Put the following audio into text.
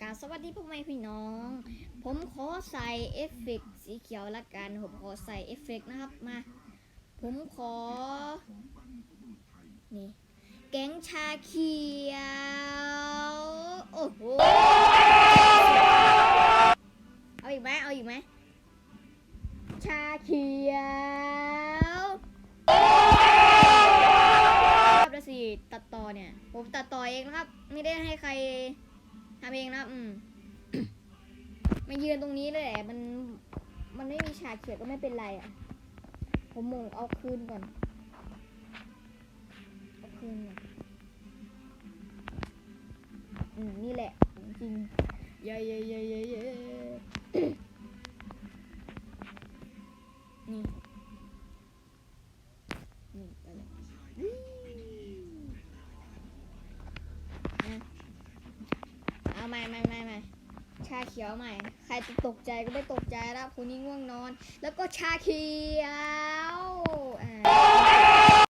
กาสวัสดีพวกไม่พี่น้อง ผมขอใส่เอฟเฟกต์สีเขียวละกัน ผมขอใส่เอฟเฟกต์นะครับ มา ผมขอ นี่ แก๊งชาเขียว โอ้โห เอาอีกไหมเอาอีกไหม ชาเขียวครับแล้วสิตัดต่อเนี่ย ผมตัดต่อเองนะครับ ไม่ได้ให้ใคร ทำเองนะครับอืมมายืนตรงนี้เลยแหละมันมันไม่มีฉากเขียวก็ไม่เป็นไรอะ ผมมงเอาคืนก่อนเอาคืนก่อนอืมนี่แหละของจริงเย้เย้เย้เย้เย้นี่นี่ไปเลยอะ ใหม่ใหม่ใหม่ใหม่ชาเขียวใหม่ ใครจะตกใจก็ไม่ตกใจแล้วคนนี้ง่วงนอน แล้วก็ชาเขียว